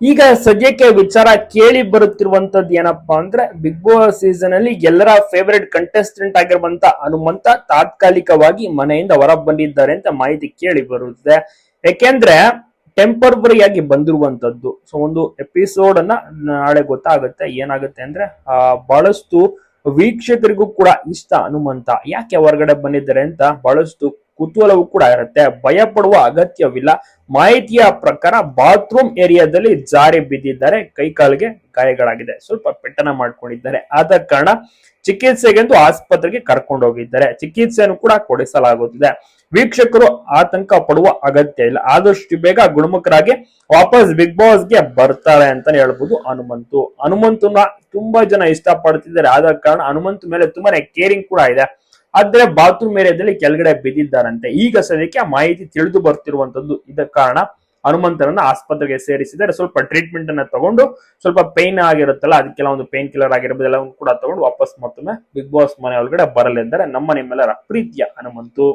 ಈಗ ಸದ್ಯಕ್ಕೆ ವಿಚಾರ ಕೇಳಿ ಬರುತ್ತಿರುವಂತದ್ದು ಏನಪ್ಪಾ ಅಂದ್ರೆ ಬಿಗ್ ಬಾಸ್ ಸೀಸನ್ ಅಲ್ಲಿ ಎಲ್ಲರ ಫೇವರೇಟ್ ಕಂಟೆಸ್ಟೆಂಟ್ ಆಗಿರುವಂತ ಹನುಮಂತ ತಾತ್ಕಾಲಿಕವಾಗಿ ಮನೆಯಿಂದ ಹೊರ ಬಂದಿದ್ದಾರೆ ಅಂತ ಮಾಹಿತಿ ಕೇಳಿ ಬರುತ್ತೆ. ಯಾಕೆಂದ್ರೆ ಟೆಂಪರರಿ ಆಗಿ ಬಂದಿರುವಂತದ್ದು. ಸೊ ಒಂದು ಎಪಿಸೋಡ್ ಅನ್ನ ನಾಳೆ ಗೊತ್ತಾಗುತ್ತೆ ಏನಾಗುತ್ತೆ ಅಂದ್ರೆ ಆ, ಬಹಳಷ್ಟು ವೀಕ್ಷಕರಿಗೂ ಕೂಡ ಇಷ್ಟ ಹನುಮಂತ. ಯಾಕೆ ಹೊರಗಡೆ ಬಂದಿದ್ದಾರೆ ಅಂತ ಬಹಳಷ್ಟು ಕುತೂಹಲವೂ ಕೂಡ ಇರುತ್ತೆ. ಭಯ ಪಡುವ ಅಗತ್ಯವಿಲ್ಲ. ಮಾಹಿತಿಯ ಪ್ರಕಾರ ಬಾತ್ರೂಮ್ ಏರಿಯಾದಲ್ಲಿ ಜಾರಿ ಬಿದ್ದಿದ್ದಾರೆ. ಕೈಕಾಲಿಗೆ ಗಾಯಗಳಾಗಿದೆ. ಸ್ವಲ್ಪ ಪೆಟ್ಟನ ಮಾಡ್ಕೊಂಡಿದ್ದಾರೆ. ಆದ ಕಾರಣ ಚಿಕಿತ್ಸೆಗೆಂದು ಆಸ್ಪತ್ರೆಗೆ ಕರ್ಕೊಂಡು ಹೋಗಿದ್ದಾರೆ. ಚಿಕಿತ್ಸೆಯನ್ನು ಕೂಡ ಕೊಡಿಸಲಾಗುತ್ತಿದೆ. ವೀಕ್ಷಕರು ಆತಂಕ ಪಡುವ ಅಗತ್ಯ ಇಲ್ಲ. ಆದಷ್ಟು ಬೇಗ ಗುಣಮುಖರಾಗಿ ವಾಪಸ್ ಬಿಗ್ ಬಾಸ್ಗೆ ಬರ್ತಾರೆ ಅಂತಾನೆ ಹೇಳ್ಬೋದು ಹನುಮಂತು. ಹನುಮಂತನ ತುಂಬಾ ಜನ ಇಷ್ಟಪಡ್ತಿದ್ದಾರೆ. ಆದ ಕಾರಣ ಹನುಮಂತ ಮೇಲೆ ತುಂಬಾನೇ ಕೇರಿಂಗ್ ಕೂಡ ಇದೆ. ಆದ್ರೆ ಬಾತ್ರೂಮ್ ಏರಿಯಾದಲ್ಲಿ ಕೆಳಗಡೆ ಬಿದ್ದಿದ್ದಾರಂತೆ. ಈಗ ಸದ್ಯಕ್ಕೆ ಮಾಹಿತಿ ತಿಳಿದು ಬರ್ತಿರುವಂತದ್ದು ಇದ ಕಾರಣ ಹನುಮಂತರನ್ನ ಆಸ್ಪತ್ರೆಗೆ ಸೇರಿಸಿದರೆ ಸ್ವಲ್ಪ ಟ್ರೀಟ್ಮೆಂಟ್ ಅನ್ನ ತಗೊಂಡು ಸ್ವಲ್ಪ ಪೇನ್ ಆಗಿರುತ್ತಲ್ಲ, ಅದಕ್ಕೆಲ್ಲ ಒಂದು ಪೇನ್ ಕಿಲ್ಲರ್ ಆಗಿರ್ಬೋದು, ಎಲ್ಲವನ್ನು ಕೂಡ ತಗೊಂಡು ವಾಪಸ್ ಮತ್ತೊಮ್ಮೆ ಬಿಗ್ ಬಾಸ್ ಮನೆ ಒಳಗಡೆ ಬರಲಿದ್ದಾರೆ. ನಮ್ಮ ನಿಮ್ಮೆಲ್ಲರ ಪ್ರೀತಿಯ ಹನುಮಂತು.